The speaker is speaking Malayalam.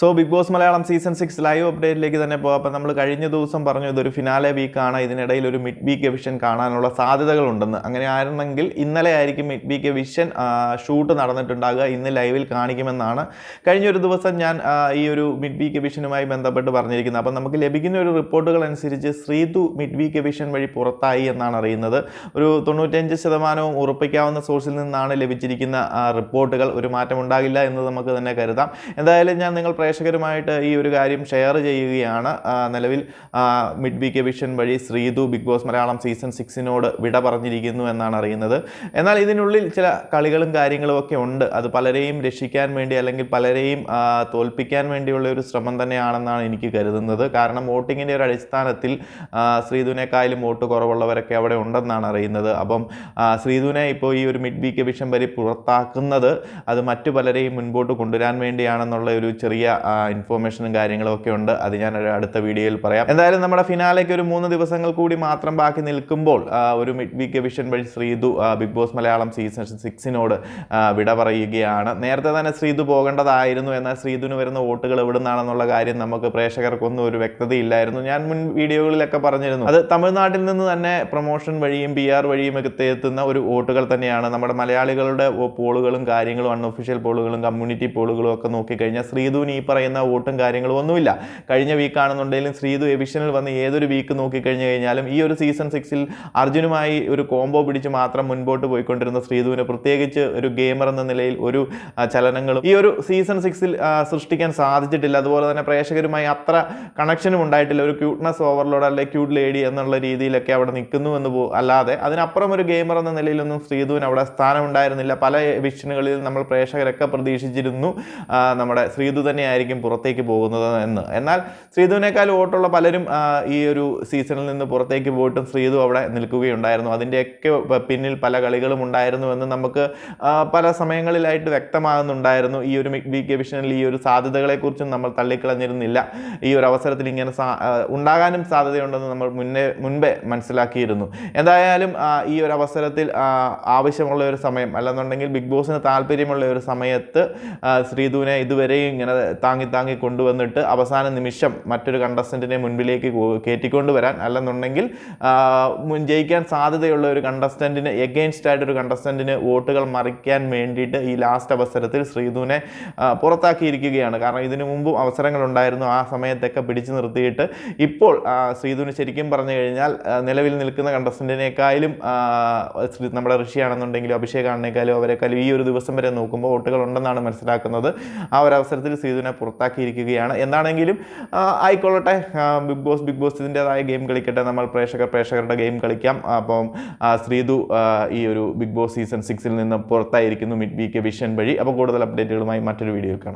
So Big Boss Malayalam season six live അപ്ഡേറ്റിലേക്ക് തന്നെ പോകാം. അപ്പോൾ നമ്മൾ കഴിഞ്ഞ ദിവസം പറഞ്ഞു ഇതൊരു ഫിനാലെ വീക്കാണ് ഇതിനിടയിൽ ഒരു മിഡ് വീക്ക് എവിഷൻ കാണാനുള്ള സാധ്യതകളുണ്ടെന്ന്. അങ്ങനെ ആയിരുന്നെങ്കിൽ ഇന്നലെ ആയിരിക്കും മിഡ് വീക്ക് എവിഷൻ ഷൂട്ട് നടന്നിട്ടുണ്ടാകുക. ഇന്ന് ലൈവിൽ കാണിക്കുമെന്നാണ് കഴിഞ്ഞൊരു ദിവസം ഞാൻ ഈ ഒരു മിഡ് വീക്ക് എവിഷനുമായി ബന്ധപ്പെട്ട് പറഞ്ഞിരിക്കുന്നത്. അപ്പം നമുക്ക് ലഭിക്കുന്ന ഒരു റിപ്പോർട്ടുകൾ അനുസരിച്ച് ശ്രീതു മിഡ് വീക്ക് എവിഷൻ വഴി പുറത്തായി എന്നാണ് അറിയുന്നത്. ഒരു തൊണ്ണൂറ്റഞ്ച് ശതമാനവും ഉറപ്പിക്കാവുന്ന സോഴ്സിൽ നിന്നാണ് ലഭിച്ചിരിക്കുന്ന റിപ്പോർട്ടുകൾ. ഒരു മാറ്റമുണ്ടാകില്ല എന്ന് നമുക്ക് തന്നെ കരുതാം. എന്തായാലും ഞാൻ നിങ്ങൾ പ്രേക്ഷകരുമായിട്ട് ഈ ഒരു കാര്യം ഷെയർ ചെയ്യുകയാണ്. നിലവിൽ മിഡ് വീക്ക് എവിഷൻ വഴി Sreethu Big Boss Malayalam season സിക്സിനോട് വിട പറഞ്ഞിരിക്കുന്നു എന്നാണ് അറിയുന്നത്. എന്നാൽ ഇതിനുള്ളിൽ ചില കളികളും കാര്യങ്ങളും ഒക്കെ ഉണ്ട്. അത് പലരെയും രക്ഷിക്കാൻ വേണ്ടി അല്ലെങ്കിൽ പലരെയും തോൽപ്പിക്കാൻ വേണ്ടിയുള്ള ഒരു ശ്രമം തന്നെയാണെന്നാണ് എനിക്ക് കരുതുന്നത്. കാരണം വോട്ടിങ്ങിന്റെ ഒരു അടിസ്ഥാനത്തിൽ ശ്രീധുവിനേക്കാളും വോട്ട് കുറവുള്ളവരൊക്കെ അവിടെ ഉണ്ടെന്നാണ് അറിയുന്നത്. അപ്പം ശ്രീതുവിനെ ഇപ്പോൾ ഈ ഒരു മിഡ് വീക്ക് എവിഷൻ വരെ പുറത്താക്കുന്നത് അത് മറ്റു പലരെയും മുൻപോട്ട് കൊണ്ടുവരാൻ വേണ്ടിയാണെന്നുള്ള ഒരു ചെറിയ ഇൻഫോർമേഷനും കാര്യങ്ങളും ഒക്കെ ഉണ്ട്. അത് ഞാൻ ഒരു അടുത്ത വീഡിയോയിൽ പറയാം. എന്തായാലും നമ്മുടെ ഫിനാലേക്ക് ഒരു മൂന്ന് ദിവസങ്ങൾ കൂടി മാത്രം ബാക്കി നിൽക്കുമ്പോൾ ഒരു മിഡ് വീക്ക് എവിഷൻ വഴി Sreethu Big Boss Malayalam season സിക്സിനോട് വിട പറയുകയാണ്. നേരത്തെ തന്നെ ശ്രീതു പോകേണ്ടതായിരുന്നു. എന്നാൽ ശ്രീതുവിന് വരുന്ന വോട്ടുകൾ എവിടുന്നാണെന്നുള്ള കാര്യം നമുക്ക് പ്രേക്ഷകർക്കൊന്നും ഒരു വ്യക്തതയില്ലായിരുന്നു. ഞാൻ മുൻ വീഡിയോകളിലൊക്കെ പറഞ്ഞിരുന്നു. അത് തമിഴ്നാട്ടിൽ നിന്ന് തന്നെ പ്രൊമോഷൻ വഴിയും പി ആർ വഴിയും ഒക്കെ എത്തുന്ന ഒരു വോട്ടുകൾ തന്നെയാണ്. നമ്മുടെ മലയാളികളുടെ പോളുകളും കാര്യങ്ങളും അൺഒഫീഷ്യൽ പോളുകളും കമ്മ്യൂണിറ്റി പോളുകളും ഒക്കെ നോക്കിക്കഴിഞ്ഞാൽ ശ്രീധുവിന് ഈ പറയുന്ന വോട്ടും കാര്യങ്ങളും ഒന്നുമില്ല. കഴിഞ്ഞ വീക്കാണെന്നുണ്ടെങ്കിലും ശ്രീതു എവിഷനിൽ വന്ന് ഏതൊരു വീക്ക് നോക്കിക്കഴിഞ്ഞു കഴിഞ്ഞാലും ഈ ഒരു സീസൺ സിക്സിൽ അർജുനുമായി ഒരു കോംബോ പിടിച്ച് മാത്രം മുൻപോട്ട് പോയിക്കൊണ്ടിരുന്ന ശ്രീതുവിന് പ്രത്യേകിച്ച് ഒരു ഗെയിമർ എന്ന നിലയിൽ ഒരു ചലനങ്ങളും ഈ ഒരു സീസൺ സിക്സിൽ സൃഷ്ടിക്കാൻ സാധിച്ചിട്ടില്ല. അതുപോലെ തന്നെ പ്രേക്ഷകരുമായി അത്ര കണക്ഷനും ഉണ്ടായിട്ടില്ല. ഒരു ക്യൂട്ട്നെസ് ഓവർലോഡ് അല്ലെ ക്യൂട്ട് ലേഡി എന്നുള്ള രീതിയിലൊക്കെ അവിടെ നിൽക്കുന്നു എന്ന് പോ അല്ലാതെ അതിനപ്പുറം ഒരു ഗെയിമർ എന്ന നിലയിലൊന്നും ശ്രീധുവിന് അവിടെ സ്ഥാനം ഉണ്ടായിരുന്നില്ല പല വിഷനുകളിൽ നമ്മൾ പ്രേക്ഷകരൊക്കെ പ്രതീക്ഷിച്ചിരുന്നു. നമ്മുടെ ശ്രീധു തന്നെയായിരിക്കും പുറത്തേക്ക് പോകുന്നത് എന്ന്. എന്നാൽ ശ്രീധുവിനേക്കാൾ വോട്ടുള്ള പലരും ഈ ഒരു സീസണിൽ നിന്ന് പുറത്തേക്ക് പോയിട്ടും ശ്രീധു അവിടെ നിൽക്കുകയുണ്ടായിരുന്നു. അതിന്റെയൊക്കെ പിന്നിൽ പല കളികളും ഉണ്ടായിരുന്നു എന്ന് നമുക്ക് പല സമയങ്ങളിലായിട്ട് വ്യക്തമാകുന്നുണ്ടായിരുന്നു. ഈ ഒരു മിഡ് വീക്ക് എവിഷനിൽ ഈ ഒരു സാധ്യതകളെക്കുറിച്ചും നമ്മൾ തള്ളിക്കളഞ്ഞിരുന്നില്ല. ഈ ഒരു അവസരത്തിൽ ഇങ്ങനെ ഉണ്ടാകാനും സാധ്യതയുണ്ടെന്ന് നമ്മൾ മുന്നേ മുൻപേ മനസ്സിലാക്കിയിരുന്നു. എന്തായാലും ഈ ഒരു അവസരത്തിൽ ആവശ്യമുള്ള ഒരു സമയം അല്ലെന്നുണ്ടെങ്കിൽ ബിഗ് ബോസിന് താല്പര്യമുള്ള ഒരു സമയത്ത് ശ്രീധുവിനെ ഇതുവരെയും ഇങ്ങനെ താങ്ങി താങ്ങി കൊണ്ടുവന്നിട്ട് അവസാന നിമിഷം മറ്റൊരു കണ്ടസ്റ്റന്റിനെ മുൻപിലേക്ക് കയറ്റിക്കൊണ്ട് വരാൻ അല്ലെന്നുണ്ടെങ്കിൽ ജയിക്കാൻ സാധ്യതയുള്ള ഒരു കണ്ടസ്റ്റന്റിന് എഗെയിൻസ്റ്റ് ആയിട്ടൊരു കണ്ടസ്റ്റന്റിന് വോട്ടുകൾ മറിക്കാൻ വേണ്ടിയിട്ട് ഈ ലാസ്റ്റ് അവസരത്തിൽ ശ്രീധുവിനെ പുറത്താക്കിയിരിക്കുകയാണ്. കാരണം ഇതിനു മുമ്പും അവസരങ്ങളുണ്ടായിരുന്നു. ആ സമയത്തൊക്കെ പിടിച്ചു നിർത്തിയിട്ട് ഇപ്പോൾ ശ്രീധുവിന് ശരിക്കും പറഞ്ഞു കഴിഞ്ഞാൽ നിലവിൽ നിൽക്കുന്ന കണ്ടസ്റ്റന്റിനേക്കാളും നമ്മുടെ ഋഷിയാണെന്നുണ്ടെങ്കിലും അഭിഷേകാണെന്നേക്കാളും അവരെക്കാളും ഈ ഒരു ദിവസം വരെ നോക്കുമ്പോൾ വോട്ടുകൾ ഉണ്ടെന്നാണ് മനസ്സിലാക്കുന്നത്. ആ ഒരു അവസരത്തിൽ ശ്രീധുവിനെ പുറത്താക്കിയിരിക്കുകയാണ്. എന്താണെങ്കിലും ആയിക്കൊള്ളട്ടെ. ബിഗ് ബോസ് ബിഗ് ബോസ് ഇതിന്റെതായ ഗെയിം കളിക്കട്ടെ. നമ്മൾ പ്രേക്ഷകർ പ്രേക്ഷകരുടെ ഗെയിം കളിക്കാം. അപ്പം ശ്രീതു ഈ ഒരു ബിഗ് ബോസ് സീസൺ സിക്സിൽ നിന്ന് പുറത്തായിരിക്കുന്നു മിഡ് വീക്ക് വിഷൻ വഴി. അപ്പോൾ കൂടുതൽ അപ്ഡേറ്റുകളുമായി മറ്റൊരു വീഡിയോ കാണാം.